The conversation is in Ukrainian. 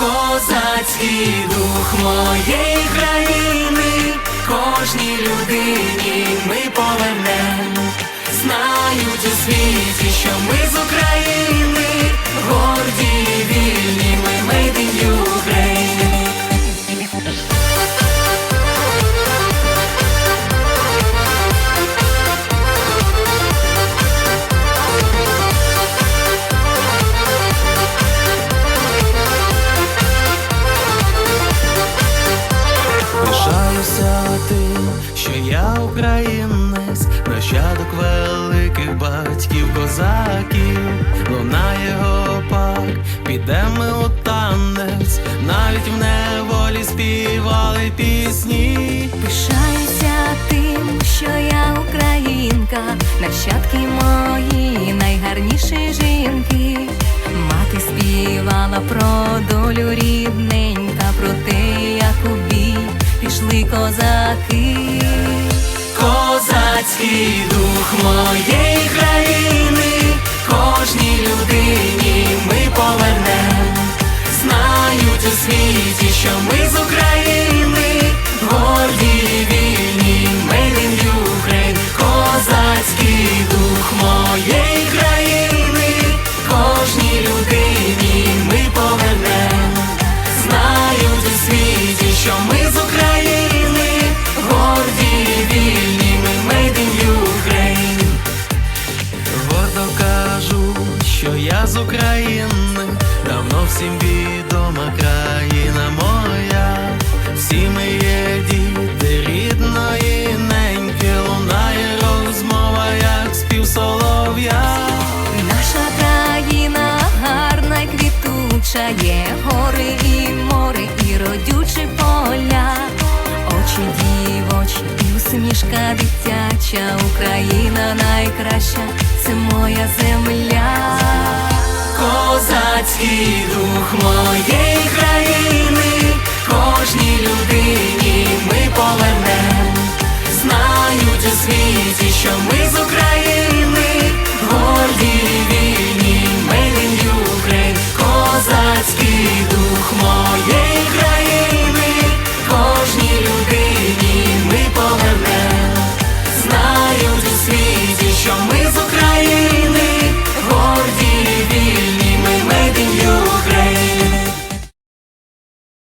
Козацький дух моєї країни, кожній людині ми повернем. Знають у світі, що ми з України, я українець, нащадок великих батьків козаків, лунає гопак, підемо у танець, навіть в неволі співали пісні. Пишаюся тим, що я українка, нащадки мої найгарніші жінки. Мати співала про долю рідненька, про те, як у бій пішли козаки. Козацький дух моєї країни, з України, давно всім відома країна моя. Всі ми є діти рідної неньки, лунає розмова, як спів солов'я. Наша країна гарна й квітуча, є гори і море, і родючі поля, очі дівочі, і усмішка дитяча, Україна найкраща, це моя земля козацький дух моєї країни, кожній людині ми повернем, знають у світі, що ми з України, горді вільні, ми Юкрейн, козацький дух моєї країни, кожній людині ми повернем, знають у світі, що ми з України.